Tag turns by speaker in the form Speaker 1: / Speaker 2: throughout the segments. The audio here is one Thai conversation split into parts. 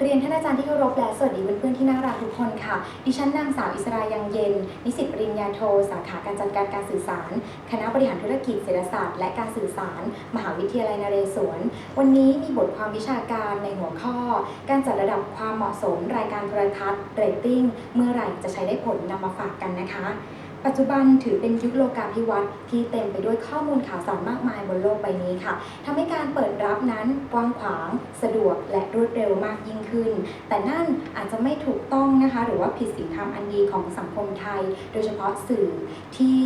Speaker 1: เรียนท่านอาจารย์ที่เคารพและสวัสดีเพื่อนๆที่น่ารักทุกคนค่ะ ดิฉันนางสาวอิสรายังเย็น นิสิตปริญญาโท สาขาการจัดการการสื่อสาร คณะบริหารธุรกิจเศรษฐศาสตร์และการสื่อสาร มหาวิทยาลัยนเรศวร วันนี้มีบทความวิชาการในหัวข้อ การจัดระดับความเหมาะสม รายการโทรทัศน์เรตติ้งเมื่อไหร่จะใช้ได้ผลนำมาฝากกันนะคะ ปัจจุบันถือเป็นยุคโลกาภิวัตน์ที่เต็มไปด้วยข้อมูลข่าวสารมากมายบนโลกใบนี้ค่ะทำให้การเปิดรับนั้นกว้างขวาง สะดวกและรวดเร็วมากยิ่งขึ้น แต่นั่นอาจจะไม่ถูกต้องนะคะ หรือว่าผิดศีลธรรมอันดีของสังคมไทย โดยเฉพาะสื่อที่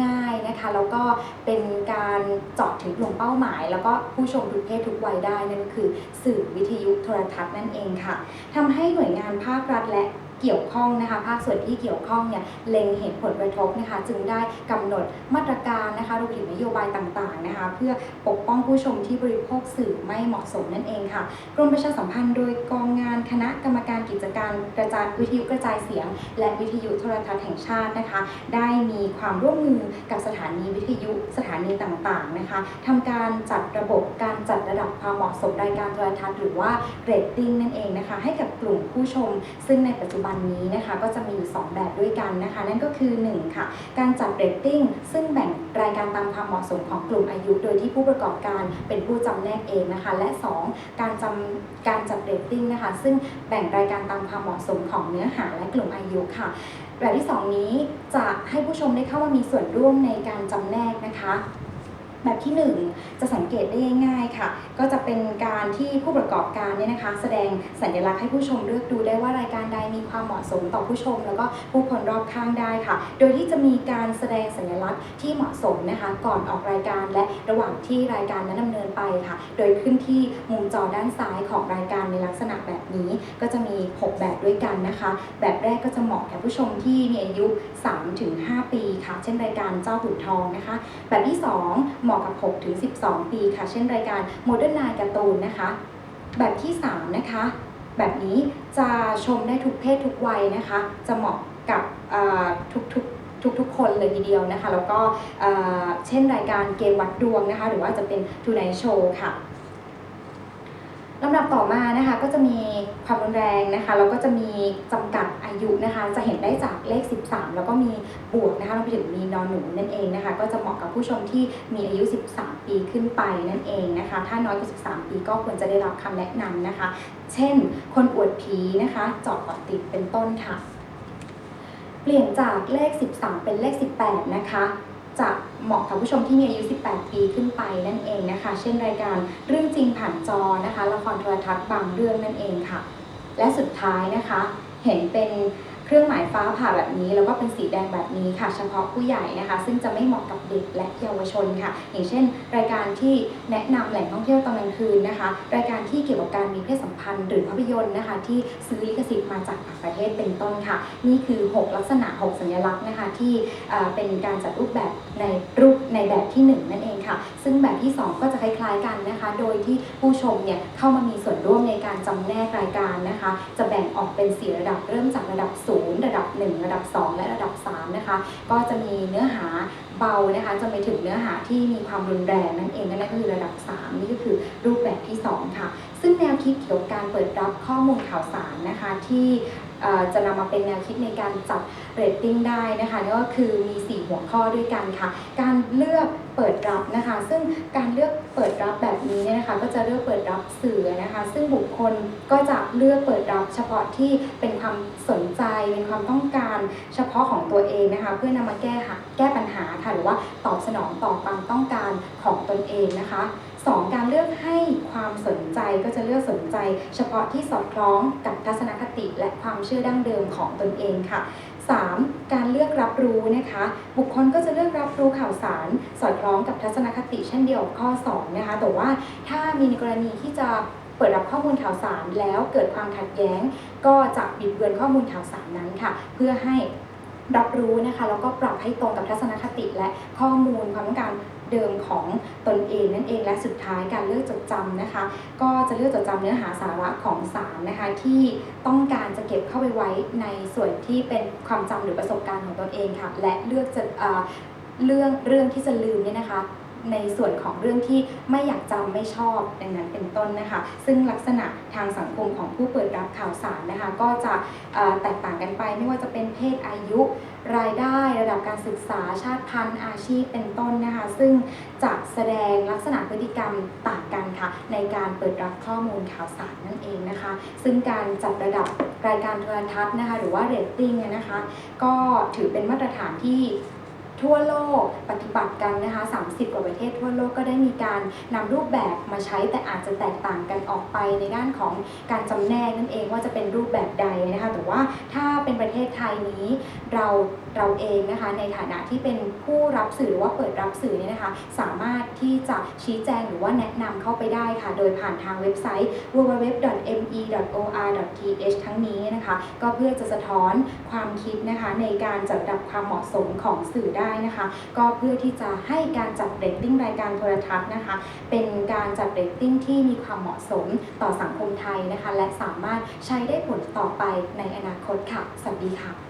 Speaker 1: ง่ายนะคะแล้วก็เป็นการเจาะถึงกลุ่มเป้าหมาย แล้วก็ผู้ชมทุกเพศทุกวัยได้นั่นก็คือ สื่อวิทยุโทรทัศน์นั่นเองค่ะทำให้หน่วยงานภาครัฐและ เกี่ยวข้องนะคะภาคส่วนที่เกี่ยวข้องเนี่ยเล็งเห็นผลกระทบนะคะจึงได้กำหนดมาตรการนะคะรวมถึงนโยบายต่างๆนะคะเพื่อปกป้องผู้ชมที่บริโภคสื่อไม่เหมาะสมนั่นเองค่ะกรมประชาสัมพันธ์โดยกองงานคณะกรรมการกิจการกระจายวิทยุกระจายเสียง และวิทยุโทรทัศน์แห่งชาตินะคะ ได้มีความร่วมมือกับสถานีวิทยุสถานีต่างๆนะคะทำการจัดระบบการจัดระดับความเหมาะสมรายการโทรทัศน์หรือว่าเรตติ้งนั่นเองนะคะ ให้กับกลุ่มผู้ชม ซึ่งในปัจจุบันนี้นะคะ ก็จะมีอยู่สองแบบด้วยกันนะคะ นั่นก็คือหนึ่งค่ะ การจัดเรตติ้งซึ่งแบ่งรายการตามความเหมาะสมของกลุ่มอายุ โดยที่ผู้ประกอบการเป็นผู้จำแนกเองนะคะ และ 2 การจำการจัดเรตติ้งนะคะ ซึ่งแบ่งรายการตามความเหมาะสมของเนื้อหาและกลุ่มอายุค่ะแบบที่ 2 นี้จะให้ผู้ชมได้เข้ามามีส่วนร่วมในการจำแนกนะคะ แบบที่ 1 จะสังเกตได้ง่ายๆค่ะ ก็จะเป็นการที่ผู้ประกอบการเนี่ยนะคะ แสดงสัญลักษณ์ให้ผู้ชมเลือกดูได้ว่ารายการใดมีความเหมาะสมต่อผู้ชม แล้วก็ผู้คนรอบข้างได้ค่ะ โดยที่จะมีการแสดงสัญลักษณ์ที่เหมาะสมนะคะ ก่อนออกรายการและระหว่างที่รายการนั้นดำเนินไปค่ะ โดยขึ้นที่มุมจอด้านซ้ายของรายการในลักษณะแบบนี้ ก็จะมี 6 แบบด้วยกันนะคะ แบบแรกก็จะเหมาะแก่ผู้ชมที่มีอายุ 3-5 ปีค่ะ เช่นรายการเจ้าขุนทองนะคะ แบบที่ 2 เหมาะกับ6ถึง12 ปีค่ะ เช่นรายการโมเดิร์นไนการ์ตูนนะคะ แบบที่ 3 นะคะ แบบนี้จะชมได้ทุกเพศทุกวัยนะคะ จะเหมาะกับทุกๆทุกๆ คนเลยทีเดียวนะคะ แล้วก็เอ่อเช่นรายการเกมวัดดวงนะคะ หรือว่าจะเป็นทูไนโชว์ค่ะ ลำดับต่อมานะคะก็จะมีความรุนแรงนะคะแล้วก็จะมีจำกัดอายุนะคะ จะเห็นได้จากเลข 13 แล้วก็มีบวกนะคะรวมไปถึงมีนอนหนูนั่นเองนะคะ ก็จะเหมาะกับผู้ชมที่มีอายุ 13 ปีขึ้นไปนั่นเองนะคะ ถ้าน้อยกว่า 13 ปีก็ควรจะได้รับคำแนะนำนะคะ เช่น คนอวดผีนะคะเจาะเกาะติดเป็นต้นค่ะ เปลี่ยนจากเลข 13 เป็นเลข 18 นะคะ จะเหมาะกับผู้ชมที่มีอายุ 18 ปีขึ้นไปนั่นเองนะคะ เช่นรายการเรื่องจริงผ่านจอนะคะ ละครโทรทัศน์บางเรื่องนั่นเองค่ะ และสุดท้ายนะคะ เห็นเป็น รื่องหมายฟ้าผ่าแบบนี้ แล้วก็เป็นสีแดงแบบนี้ค่ะ เฉพาะผู้ใหญ่นะคะ ซึ่งจะไม่เหมาะกับเด็กและเยาวชนค่ะ อย่างเช่น รายการที่แนะนำแหล่งท่องเที่ยวตอนกลางคืนนะคะ รายการที่เกี่ยวกับการมีเพศสัมพันธ์หรือภาพยนตร์นะคะ ที่ซื้อลิขสิทธิ์มาจากต่างประเทศเป็นต้นค่ะ นี่คือ 6 ลักษณะ 6 สัญลักษณ์นะคะที่เป็นการจัดรูปแบบในรูปในแบบที่ 1 นั่นเองค่ะ ซึ่งแบบที่ 2 ก็จะคล้ายๆกันนะคะ โดยที่ผู้ชมเนี่ยเข้ามามีส่วนร่วมในการจำแนกรายการนะคะ จะแบ่งออกเป็น 4 ระดับเริ่มจากระดับ0 ระดับ 1 ระดับ 2 และระดับ3นะคะก็จะมีเนื้อหาเบานะคะจนไปถึงเนื้อหาที่มีความรุนแรงนั่นเองนั่นก็คือระดับ 3 นี่ก็คือรูปแบบที่ 2 ค่ะ ซึ่งแนวคิดเกี่ยวกับการเปิดรับข้อมูลข่าวสารนะคะที่ จะนำมาเป็นแนวคิดในการจัดเรตติ้งได้นะคะนั่นก็คือมี 4 หัวข้อด้วยกันค่ะ การเลือกเปิดรับนะคะ ซึ่งการเลือกเปิดรับแบบนี้เนี่ยนะคะ ก็จะเลือกเปิดรับสื่อนะคะ ซึ่งบุคคลก็จะเลือกเปิดรับเฉพาะที่เป็นความสนใจเป็นความต้องการเฉพาะของตัวเองนะคะ เพื่อนำมาแก้หาแก้ปัญหาค่ะหรือว่าตอบสนองต่อความต้องการของตนเองนะคะสองการเลือกให้ ความสนใจก็จะเลือกสนใจ เฉพาะที่สอดคล้องกับทัศนคติและความเชื่อดั้งเดิมของตนเองค่ะ 3. การเลือกรับรู้นะคะ บุคคลก็จะเลือกรับรู้ข่าวสาร สอดคล้องกับทัศนคติเช่นเดียวกับข้อ 2 นะคะ แต่ว่าถ้ามีในกรณีที่จะเปิดรับข้อมูลข่าวสารแล้วเกิดความขัดแย้ง ก็จะบิดเบือนข้อมูลข่าวสารนั้นค่ะ เพื่อให้รับรู้นะคะแล้วก็ปรับให้ตรงกับทัศนคติและข้อมูลความต้องการ เดิมของตนเองนั่นเองและสุดท้ายการเลือกจดจำนะคะ ก็จะเลือกจดจำเนื้อหาสาระของสารนะคะที่ต้องการจะเก็บเข้าไปไว้ในส่วนที่เป็นความจำหรือประสบการณ์ของตนเองค่ะและเลือกจะเอ่อเรื่องเรื่องที่จะลืมเนี่ยนะคะ ในส่วนของเรื่องที่ไม่อยากจำไม่ชอบดังนั้นเป็นต้นนะคะ ซึ่งลักษณะทางสังคมของผู้เปิดรับข่าวสารนะคะ ก็จะแตกต่างกันไปไม่ว่าจะเป็นเพศอายุรายได้ระดับการศึกษาชาติพันธุ์อาชีพเป็นต้นนะคะ ซึ่งจะแสดงลักษณะพฤติกรรมต่างกันค่ะ ในการเปิดรับข้อมูลข่าวสารนั่นเองนะคะ ซึ่งการจัดระดับรายการโทรทัศน์นะคะ หรือว่าเรตติ้งเนี่ยนะคะ ก็ถือเป็นมาตรฐานที่ ทั่วโลกปฏิบัติกันนะคะ 30 กว่าประเทศทั่วโลกก็ได้มีการนำรูปแบบมาใช้แต่อาจจะแตกต่างกันออกไปในด้านของการจำแนกนั่นเองว่าจะเป็นรูปแบบใดนะคะ แต่ว่าถ้าเป็นประเทศไทยนี้เราเราเองนะคะในฐานะที่เป็นผู้รับสื่อหรือว่าเปิดรับสื่อเนี่ยนะคะ สามารถที่จะชี้แจงหรือว่าแนะนำเข้าไปได้ค่ะ โดยผ่านทางเว็บไซต์ www.me.or.th ทั้งนี้นะคะ ก็เพื่อจะสะท้อนความคิดนะคะในการจัดระดับความเหมาะสมของสื่อได้นะคะ ก็เพื่อที่จะให้การจัดเรตติ้งรายการโทรทัศน์นะคะ เป็นการจัดเรตติ้งที่มีความเหมาะสมต่อสังคมไทยนะคะ และสามารถใช้ได้ผลต่อไปในอนาคตค่ะ สวัสดีค่ะ